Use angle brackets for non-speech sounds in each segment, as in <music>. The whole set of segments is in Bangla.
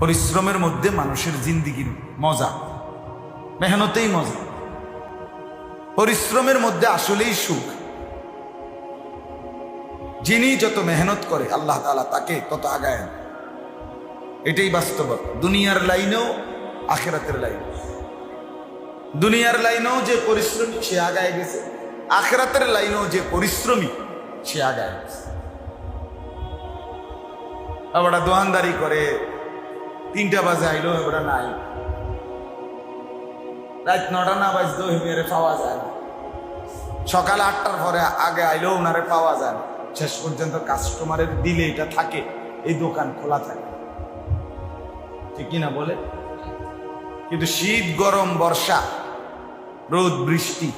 পরিশ্রমের মধ্যে মানুষের জিন্দিগির মজা, মেহনতেই মজা। পরিশ্রমের মধ্যে আসলেই সুখ। যিনি যত মেহনত করে, আল্লাহ তাআলা তাকে তত আগায়। এটাই বাস্তবতা দুনিয়ার লাইনেও আখেরাতের লাইন। দুনিয়ার লাইনেও যে পরিশ্রমী সে আগায় গেছে, আখেরাতের লাইনেও যে পরিশ্রমী সে আগায় গেছে। আবার দোয়ানদারি করে তিনটা বাজে আইলো, এবার নাই। রাত নটা না বাজতো হেমিয়ারে পাওয়া যায় না। সকাল আটটার পরে আগে আইলেও ওনারে পাওয়া যায় না। শেষ পর্যন্ত কাস্টমারের দিলে এটা থাকে, এই দোকান খোলা থাকে। ঠিক কিনা বলে? কিন্তু শীত, গরম, বর্ষা, রোদ, বৃষ্টি,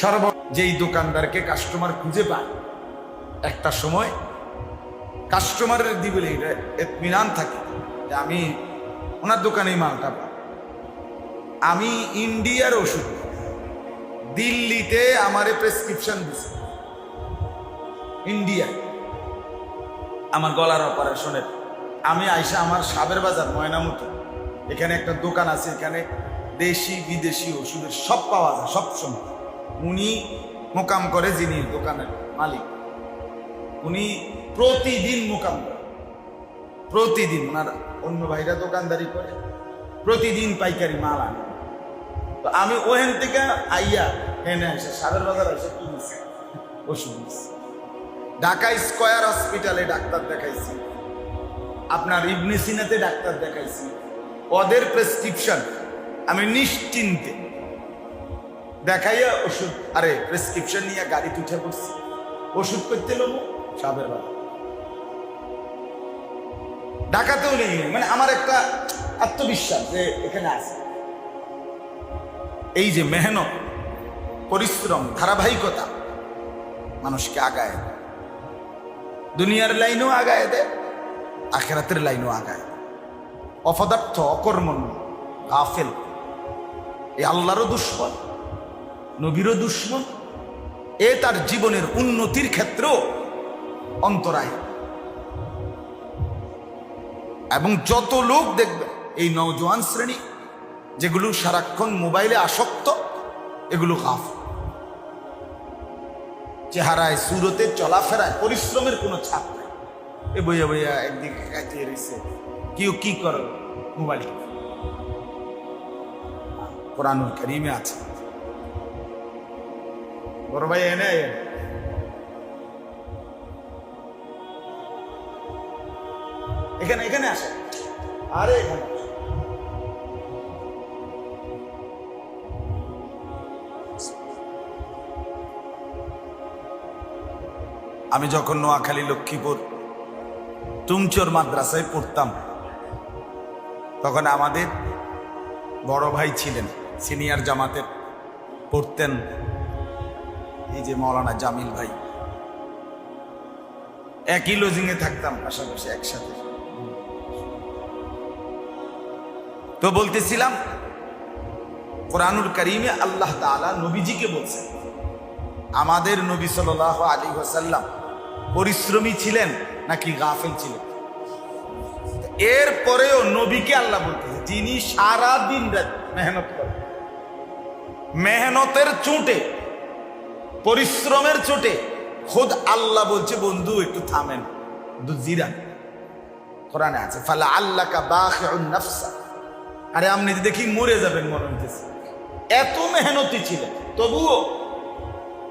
সর্ব যেই দোকানদারকে কাস্টমার খুঁজে পায়, একটা সময় কাস্টমারের দিবে এটা এতমিনান থাকে। আমি ওনার দোকানেই মালটা পাই আমি ইন্ডিয়ার ওষুধ দিল্লিতে আমারে প্রেসক্রিপশন দিছে। ইন্ডিয়া আমার গলার অপারেশনের। আমি আইসা আমার সাবের বাজার ময়নামতি এখানে একটা দোকান আছে, এখানে দেশি, বিদেশি ওষুধের সব পাওয়া যায়, সব সময়। উনি মোকাম করে যিনি দোকানের মালিক। উনি প্রতিদিন মোকাম করে। প্রতিদিন। ওনার অন্য ভাইরা দোকানদারি করে। প্রতিদিন পাইকারি মাল আনে। তো আমি ওখান থেকে আইয়া হেনে আসে সাবের বাজার এসে কিনেছি। ওষুধ। ঢাকা স্কয়ার হসপিটালে ডাক্তার দেখাইছি। আপনার ইবনে সিনাতে ডাক্তার দেখাইছি। ওদের প্রেসক্রিপশন আমি নিশ্চিন্তে দেখাইয়া ওষুধ আরে প্রেসক্রিপশন নিয়ে গাড়ি তুঠে পড়ছি। ওষুধ করতে নেব সাবের বাজার। ঢাকাতেও নেই মানে আমার একটা আত্মবিশ্বাস যে এখানে আছে এই যে মেহনত, পরিশ্রম, ধারাবাহিকতা মানুষকে আগায়। দুনিয়ার লাইনও আগায় দেয়, আখেরাতের লাইনও আগায়। অপদার্থ অকর্মণ গাফেল, এ আল্লাহরও দুশ্মন, নবীরও দুশ্মন, এ তার জীবনের উন্নতির ক্ষেত্রেও অন্তরায় এবং যত লোক দেখবে, এই নওজোয়ান শ্রেণি, যেগুলো সারাক্ষণ মোবাইলে আসক্ত, এগুলো কাফ চেহারায়, সুরতে, চলাফেরায় পরিশ্রমের কোনো ছাপ নাই। এ বইয়া বইয়া একদিকে রয়েছে কেউ কি করো মোবাইল কোরআনুল করিমে আছে। বড় ভাই এনে এখানে এখানে আসে? আরে এখানে আমি যখন নোয়াখালী, লক্ষ্মীপুর, তুমচোর মাদ্রাসায় পড়তাম, তখন আমাদের বড় ভাই ছিলেন, সিনিয়র জামাতের, পড়তেন এই যে মৌলানা জামিল ভাই। একই লজিংয়ে থাকতাম পাশাপাশি একসাথে। তো বলতেছিলাম, কোরআনুল করিমে আল্লাহ তাআলা নবীজিকে বলছেন, আমাদের নবী সাল আলী ওসাল্লাম পরিশ্রমী ছিলেন নাকি গাফেল ছিলেন? এর পরেও নবীকে আল্লাহ বলতেছে, যিনি সারা দিন রাত মেহনত করেন, মেহনতের চোটে, পরিশ্রমের চোটে, খোদ আল্লাহ বলছে, বন্ধু, একটু থামেন জিরান। কোরআনে আছে ফালা আল্লাহ কা বাখিউন নাফসা। আরে আপনি দেখি মরে যাবেন মনে এত মেহনতি ছিলেন। তবুও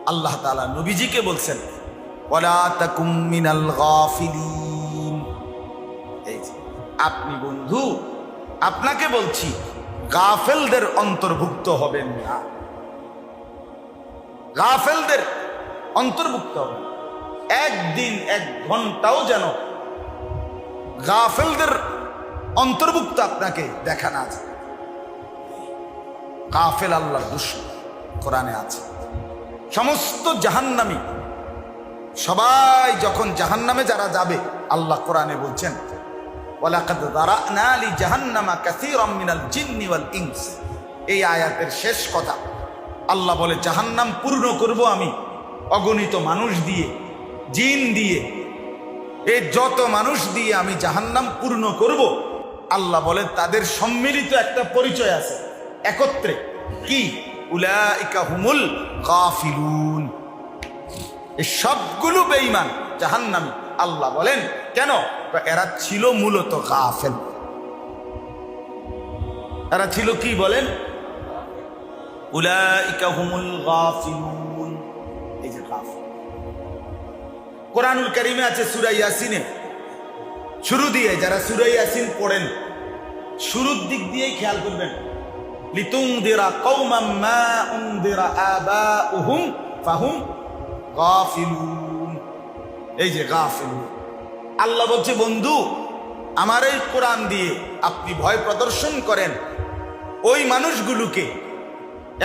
আল্লাহ তাআলা নবীজিকে বলছেন আপনি বন্ধু, আপনাকে বলছি, গাফেলদের অন্তর্ভুক্ত হবেন না। গাফেলদের অন্তর্ভুক্ত হবেন একদিন এক ঘন্টাও যেন গাফেলদের অন্তর্ভুক্ত আপনাকে দেখা না যায় গাফেল আল্লাহ দুশ্মন কোরআনে আছে। সমস্ত জাহান্নামী, সবাই যখন জাহান্নামে যারা যাবে, আল্লাহ কোরআনে বলছেন এই আয়াতের শেষ কথা। আল্লাহ বলে, জাহান্নাম পূর্ণ করব আমি, অগণিত মানুষ দিয়ে, জিন দিয়ে। এই যত মানুষ দিয়ে আমি জাহান্নাম পূর্ণ করব আল্লাহ বলে তাদের সম্মিলিত একটা পরিচয় আছে। একত্রে। কি? হুমুল গাফিলুন। এই সবগুলো বেঈমান জাহান্নামী। আল্লাহ বলেন, কেন? এরা ছিল মূলত গাফেল। এরা ছিল কি বলেন? গাফিলুন। কোরআনুল কারিমে আছে সূরা ইয়াসিনে শুরু দিয়ে যারা সূরা ইয়াসিন পড়েন, শুরুর দিক দিয়েই খেয়াল করবেন। লিতুনদিরা কওমান মা উনদিরা আবাউহুম ফাহুম গাফিলুন। এই যে গাফিলুন। আল্লাহ বলছে, বন্ধু, আমার এই কোরআন দিয়ে আপনি ভয় প্রদর্শন করেন। ওই মানুষগুলোকে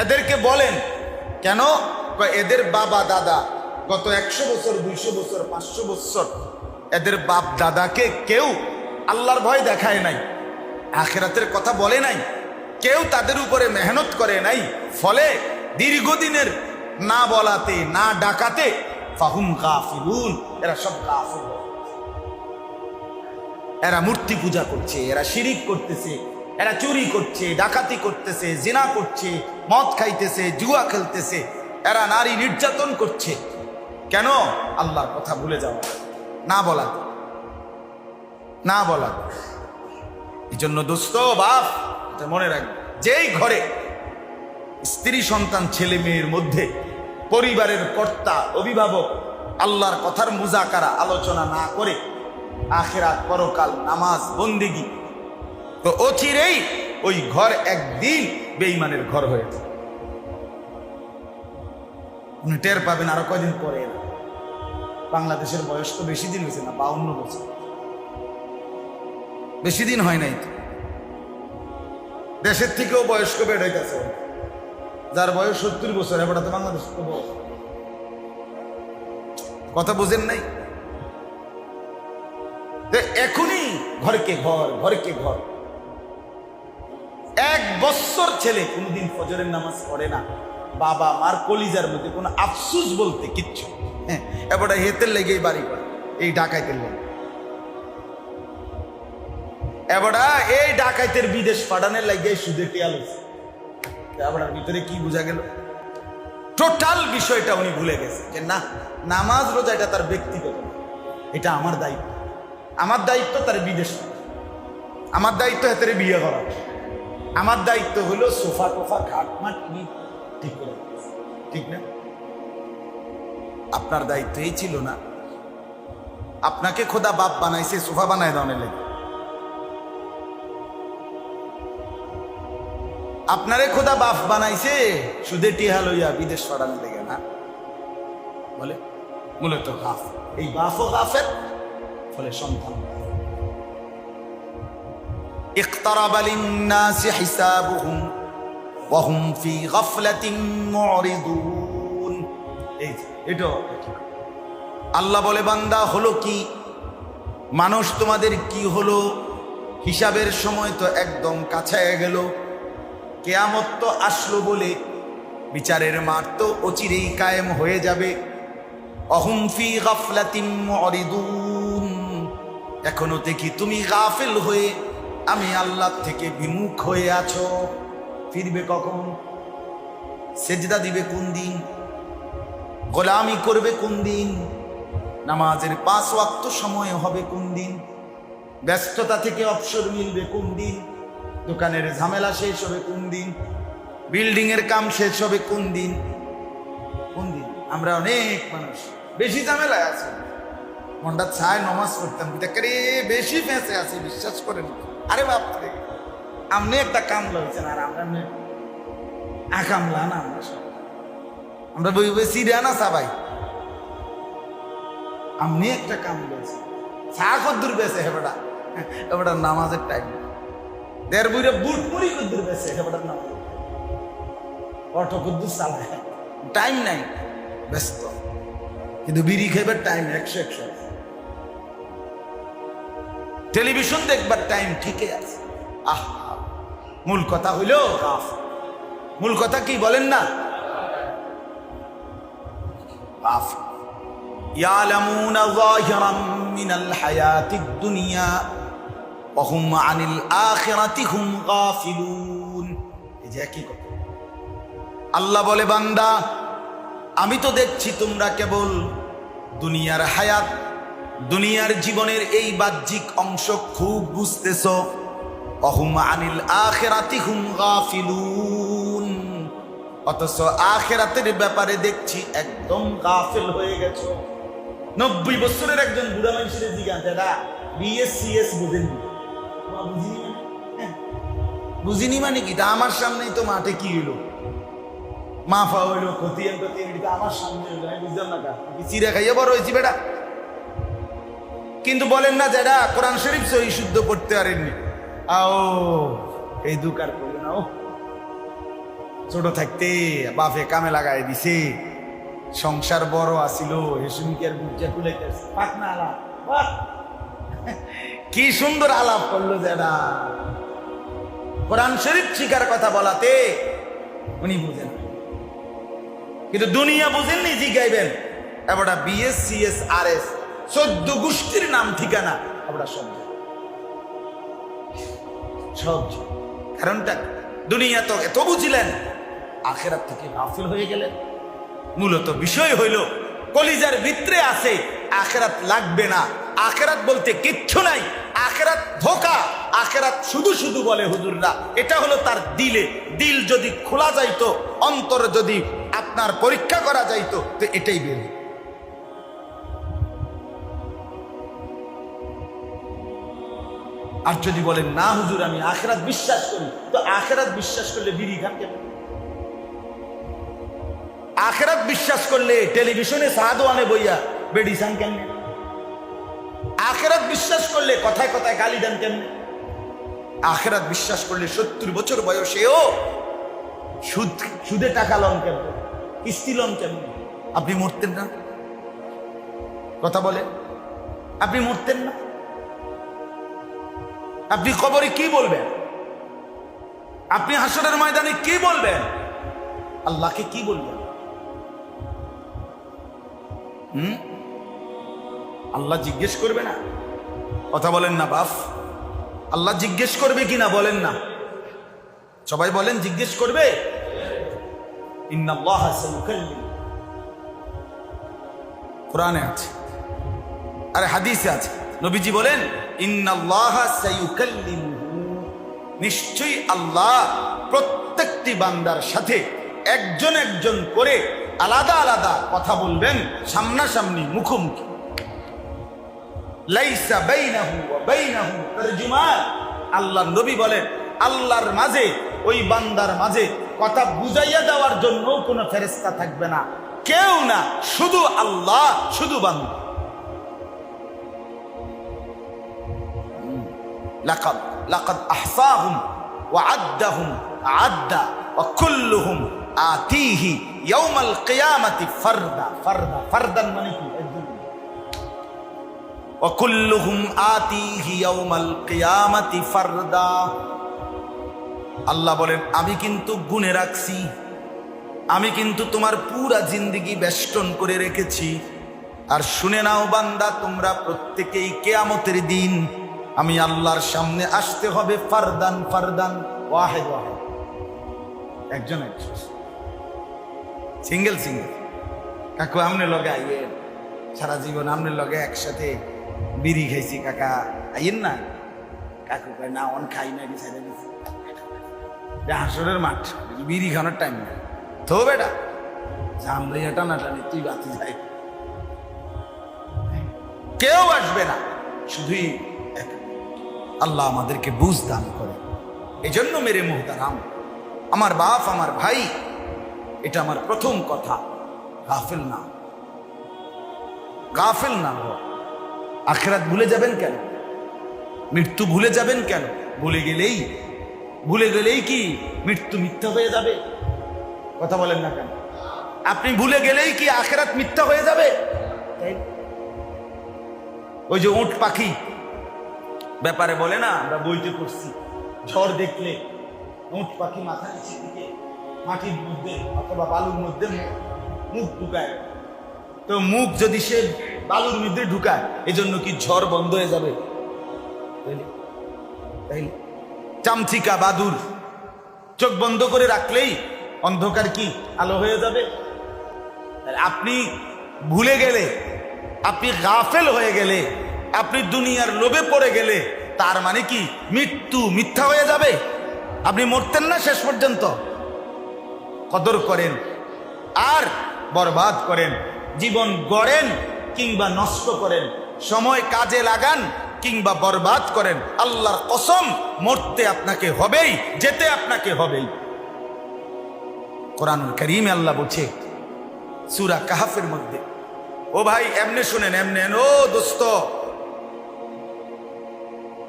এদেরকে বলেন, কেন? এদের বাবা, দাদা গত একশো বছর, দুইশো বছর, পাঁচশো বছর এদের বাপ দাদাকে কেউ আল্লাহর ভয় দেখায় নাই, আখেরাতের কথা বলে নাই, কেউ তাদের উপরে মেহনত করে নাই, ফলে দীর্ঘদিনের না বলাতে, না ডাকাতে ফাহুম গাফিলুন, এরা সব গাফিল। এরা মূর্তি পূজা করছে, এরা শিরিক করতেছে, এরা চুরি করছে, ডাকাতি করতেছে, জিনা করছে, মদ খাইতেছে, জুয়া খেলতেছে, এরা নারী নির্যাতন করছে। কেন? আল্লাহর কথা ভুলে যাওয়া না বলা। না বলা। এই জন্য দোস্ত, বাপ মনে রাখবে যেই ঘরে স্ত্রী, সন্তান, ছেলে, মেয়ের মধ্যে পরিবারের কর্তা, অভিভাবক, আল্লাহর কথার মুজাকারা আলোচনা না করে আখেরাত, পরকাল, নামাজ, বন্দিগি, তো অচিরেই ওই ঘর একদিন বেইমানের ঘর হয়ে টের পাবেন আরও কয়দিন পরে। বাংলাদেশের বয়স তো বেশি দিন হয়েছে না, বাউন্ন বছর। বেশি দিন হয় নাই দেশের থেকেও বয়স্ক বেড হইতেছে। যার বয়স সত্তর বছর এবার তো বাংলাদেশ। কথা বুঝেন নাই? এখনই ঘরকে ঘর ঘরকে ঘর। এক বছর ছেলে কোনদিন ফজরের নামাজ পড়ে না। বাবা মার কলিজার মধ্যে কোনো আফসুস বলতে কিচ্ছু হ্যাঁ এবারে হেতের লেগেই বাড়ি এই ডাকাইতের লেগে। এবারা এই ডাকাইতের বিদেশ সুদের টিয়াল এবার ভিতরে কি বোঝা গেল? টোটাল বিষয়টা উনি ভুলে গেছে যে না, নামাজ রোজা এটা তার ব্যক্তিগত এটা আমার দায়িত্ব। আমার দায়িত্ব তার বিদেশ আমার দায়িত্ব হাতের বিয়ে করা। আমার দায়িত্ব হলো সোফা টোফা খাট মাট ঠিক করে ঠিক না? আপনার দায়িত্ব এই ছিল না আপনাকে খোদা বাপ বানাইছে সোফা বানায় দাও লেগে আপনারে খোদা বাপ বানাইছে সুদে টিহা লইয়া বিদেশ পাঠানো লেগে না বলে মূলত গাফ এই বাফও গাফের ফলে সন্তান اقترب للناس حسابهم وهم في غفلة معرضون এই যে, এটাও আল্লাহ বলে বান্দা হলো কি? মানুষ তোমাদের কি হলো? হিসাবের সময় তো একদম কাছায় গেল। কেয়ামত তো আসলো বলে বিচারের মাঠ তো অচিরেই কায়েম হয়ে যাবে। অহুম ফি গাফলাতিম এখনও দেখি তুমি গাফিল হয়ে আমি আল্লাহ থেকে বিমুখ হয়ে আছো। ফিরবে কখন? সেজদা দিবে কোন দিন? গোলামি করবে কোন দিন? নামাজের পাঁচ ওয়াক্ত সময় হবে কোন দিন? ব্যস্ততা থেকে অবসর মিলবে কোন দিন? দোকানের ঝামেলা শেষ হবে কোন দিন? বিল্ডিং এর কাম শেষ হবে কোন দিন? কোন দিন? আমরা অনেক মানুষ বেশি ঝামেলায় আছি। মনটা ছায় নমাজ পড়তাম। দেখারে বেশি ফেঁসে আছে, বিশ্বাস করেন। আরে বাপরে আপনি একটা কামলা হয়েছেন আর আমরা আকামলা না আমরা সব। আমরা বই বই সিরিয়া না সাবাই আপনি একটা কাম বলছেন চা কদ্দুর বেছে হেবেটা নামাজের টাইম দেড় বইরে বুট মুড়ি কদ্দুর বেছে হেবেটার নামাজের অটো কদ্দুর চালায়। টাইম নাই। ব্যস্ত। কিন্তু বিড়ি খাইবার টাইম একশো একশো। টেলিভিশন দেখবার টাইম ঠিকই আছে। আহ, মূল কথা হইল মূল কথা কি বলেন না? গাফ ইয়ালামুনা যাহিরাম মিনাল হায়াতিদ দুনিয়া وهم عن الآخرة هم غافلون এই যে একই কথা আল্লাহ বলে বান্দা আমি তো দেখছি তোমরা কেবল দুনিয়ার হায়াত দুনিয়ার জীবনের এই বাহ্যিক অংশ খুব বুঝতেছ অহুম আনিল আখেরাতি হুম গাফিলুন অথচ আখেরাতের ব্যাপারে দেখছি একদম গাফিল হয়ে গেছো। নব্বই বছরের একজন বুড়া মানুষের জিজ্ঞান দাদা বিএসসিএস বুঝেন বুঝিনি মানে? হ্যাঁ। বুঝিনি মানে কি? তা আমার সামনেই তো মাঠে কি হইল? মাফা হইল, খতিয়ান আমার সামনে হইল, আমি বুঝলাম না কা চিড়ে খাইয়ে বড় হয়েছি বেটা। কিন্তু বলেন না যেটা কোরআন শরীফ সহি শুদ্ধ করতে পারেননি। আও, এই দুকার করবে না ও ছোট থাকতে বাপে কামে লাগাই দিছে। সংসার বড় আসিল হেসুমিকের বুঝে না আলাপ <laughs> কি সুন্দর আলাপ করল যেটা কোরআন শরীফ শিকার কথা বলাতে উনি বুঝেন কিন্তু দুনিয়া বুঝেননি জিগাইবেন। এবারটা বিএস সিএস আর এস চোদ্দ গোষ্ঠীর নাম ঠিকানা আমরা সব সব কারণটা দুনিয়া তো এত বুঝিলেন। আখেরাত থেকে গাফিল হয়ে গেলেন। মূলত বিষয় হইল, কলিজার ভিতরে আছে, আখেরাত লাগবে না। আখেরাত বলতে কিচ্ছু নাই। আখেরাত ধোকা। আখেরাত শুধু শুধু বলে হুজুররা, এটা হলো তার দিলে। দিল যদি খোলা যাইতো, অন্তর যদি আপনার পরীক্ষা করা যাইতো, তো এটাই বের আর যদি বলেন, না হুজুর, আমি আখেরাত বিশ্বাস করি, তো আখেরাত বিশ্বাস করলে বিড়ি খান কেন আখেরাত বিশ্বাস করলে টেলিভিশনে সাহাদো আনে বইয়া, বেডি সান কেমনে? আখেরাত বিশ্বাস করলে কথায় কথায় গালি দেন কেমনে? আখেরাত বিশ্বাস করলে সত্তর বছর বয়সেও সুদ সুদে টাকা লন কেমন? কিস্তি লন কেমন? আপনি মরতেন না? কথা বলে আপনি মরতেন না? আপনি কবরে কি বলবেন? আপনি হাসরের ময়দানে কি বলবেন? আল্লাহকে কি বলবেন? হুম? আল্লাহ জিজ্ঞেস করবে না। কথা বলেন না বাপ আল্লাহ জিজ্ঞেস করবে কি না বলেন না। সবাই বলেন, জিজ্ঞেস করবে। কোরআনে আছে। আরে হাদিসে আছে। নবীজি বলেন। নিশ্চয়ই আল্লাহ প্রত্যেকটি বান্দার সাথে একজন একজন করে আলাদা আলাদা কথা বলবেন, সামনাসামনি, মুখোমুখি। আল্লাহর নবী বলেন, আল্লাহর মাঝে, ওই বান্দার মাঝে কথা বুঝাইয়া দেওয়ার জন্য কোনো ফেরেস্তা থাকবে না। কেউ না, শুধু আল্লাহ, শুধু বান্দা। লাকাদ আহসাহুম ওয়া আদ্দাহুম আদ্দা ওয়া কুল্লুহুম আতিহি। ইয়াউমাল কিয়ামাতি ফারদা ফারদা ফারদান মানে কি একজন وكلهم آتيه يوم القيامة فردا আল্লাহ বলেন আমি কিন্তু গুনে রাখছি আমি কিন্তু তোমার পুরা জিন্দিগি বেষ্টন করে রেখেছি আর শুনে নাও বান্দা তোমরা প্রত্যেকেই কেয়ামতের দিন আমি আল্লাহর সামনে আসতে হবে ফারদান ফারদান ওয়াহেদ ওয়াহেদ একজন একজন সিঙ্গেল সিঙ্গেল কাকু, আমনে লগে আইয়েন। সারা জীবন আমনের লগে একসাথে বিড়ি খাইছি, কাকা। আইয়েন না? কাকু কয়, না, অন খাই না ছেড়ে দিছি। হাসরের মাঠ, বিড়ি খানোর টাইম না। তো বেটা জানলে এটা না টানি তুই বাতি যাই কেউ আসবে না, শুধুই আল্লাহ আমাদেরকে বুঝ দান করে। এই জন্য মেরে মুহতারাম। আমার বাপ, আমার ভাই এটা আমার প্রথম কথা। গাফিল না। গাফিল না হও। আখেরাত ভুলে যাবেন কেন? মৃত্যু ভুলে যাবেন কেন? ভুলে গেলেই ভুলে গেলেই কি মৃত্যু মিথ্যা হয়ে যাবে? কথা বলেন না কেন? আপনি ভুলে গেলেই কি আখেরাত মিথ্যা হয়ে যাবে? ওই যে উট পাখি, ব্যাপারে বলে না, আমরা বইতে পড়ছি। ঝড় দেখলে উট পাখি মাথা নিচে দিকে মাটির মধ্যে অথবা বালুর মধ্যে মুখ- ঢুকায়। তো মুখ যদি সে বালুর মধ্যে ঢুকায়, এজন্য কি ঝড় বন্ধ হয়ে যাবে? চামচিকা বাদুর, চোখ বন্ধ করে রাখলেই অন্ধকার কি আলো হয়ে যাবে? আপনি ভুলে গেলে, আপনি গাফেল হয়ে গেলে, আপনি দুনিয়ার লোভে পড়ে গেলে, তার মানে কি মৃত্যু মিথ্যা হয়ে যাবে? আপনি মরতেন না শেষ পর্যন্ত। কদর করেন আর বরবাদ করেন। জীবন গড়েন কিংবা নষ্ট করেন। সময় কাজে লাগান কিংবা বরবাদ করেন। আল্লাহর কসম, মরতে আপনাকে হবেই, যেতে আপনাকে হবেই। কোরআনুল করিমে আল্লাহ বলছে, সুরা কাহাফের মধ্যে, ও ভাই, এমনে শুনেন, এমনে ও দোস্ত।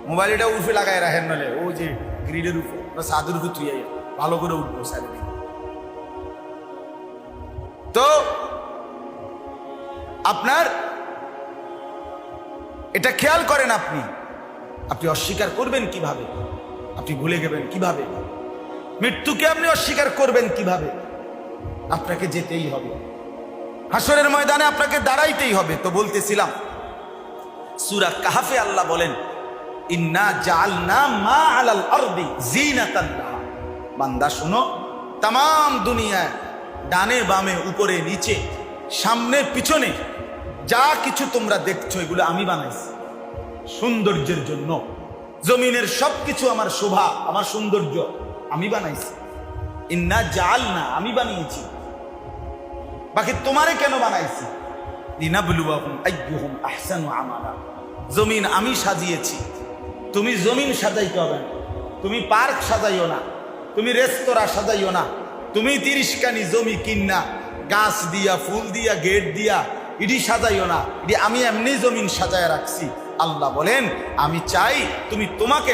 মোবাইলটা উঠে লাগায় রাখেন নলে ও যে গ্রিডের উপর বা সাদুর তুই ভালো করে উঠবো সাইড। তো আপনার এটা খেয়াল করেন আপনি। আপনি অস্বীকার করবেন কীভাবে? আপনি ভুলে গেবেন কীভাবে? মৃত্যুকে আপনি অস্বীকার করবেন কীভাবে? আপনাকে যেতেই হবে। হাসরের ময়দানে আপনাকে দাঁড়াইতেই হবে তো বলতেছিলাম। সুরা কাহাফে আল্লাহ বলেন, ইন্না জালনা মা আলাল। বান্দা, শুনো তাম দুনিয়ায় ডানে, বামে, উপরে, নিচে, সামনে, পিছনে, যা কিছু তোমরা দেখছ, এগুলো আমি বানাইছি সৌন্দর্যের জন্য। জমিনের সবকিছু আমার শোভা, আমার সৌন্দর্য আমি বানাইছি। ইন্না জাল না আমি বানিয়েছি। বাকি তোমারে কেন বানাইছি? জমিন আমি সাজিয়েছি। তুমি জমিন সাজাইতে হবে তুমি পার্ক সাজাইও না। তুমি রেস্তোরাঁ সাজাইও না। তুমি তিরিশকানি জমি কিন্না, গাছ দিয়া, ফুল দিয়া, গেট দিয়া, ইডি সাজাইও না। ইডি আমি এমনি জমিন সাজায় রাখছি। আল্লাহ বলেন, আমি চাই তুমি তোমাকে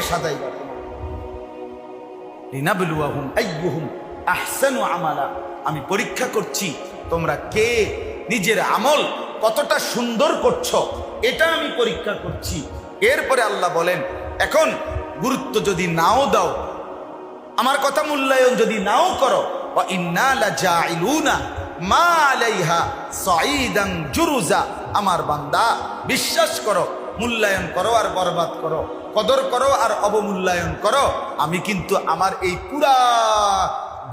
আহসানু আমালা। আমি পরীক্ষা করছি, তোমরা কে, নিজের আমল কতটা সুন্দর করছ, এটা আমি পরীক্ষা করছি। এরপরে আল্লাহ বলেন, এখন গুরুত্ব যদি নাও দাও, আমার কথা মূল্যায়ন যদি নাও করো আমার বান্দা, বিশ্বাস করো, মূল্যায়ন করো আর বরবাদ করো, কদর করো আর অবমূল্যায়ন করো। আমি কিন্তু আমার এই পুরা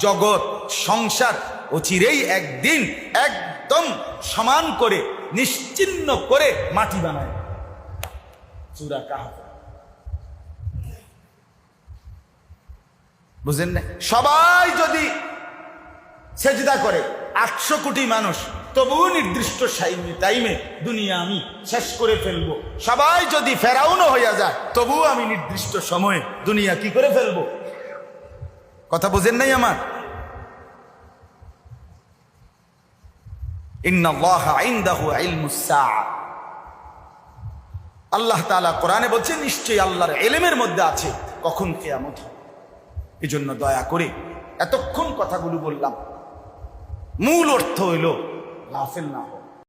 জগৎ, সংসার অচিরেই একদিন একদম সমান করে, নিশ্চিন্ন করে মাটি বানায়। চূড়া কাহা বুঝেন না সবাই যদি সেজদা করে। আটশো কোটি মানুষ। তবুও নির্দিষ্ট টাইমে দুনিয়া আমি শেষ করে ফেলব। সবাই যদি ফেরাউনও হইয়া যায়, তবুও আমি নির্দিষ্ট সময়ে দুনিয়া কি করে ফেলব? কথা বোঝেন নাই আমার? আল্লাহ তালা কোরআনে বলছে নিশ্চয়ই আল্লাহর এলেমের মধ্যে আছে, কখন কেয়ামত এই জন্য দয়া করে এতক্ষণ কথাগুলো বললাম। মূল অর্থ হইল গাফেল না।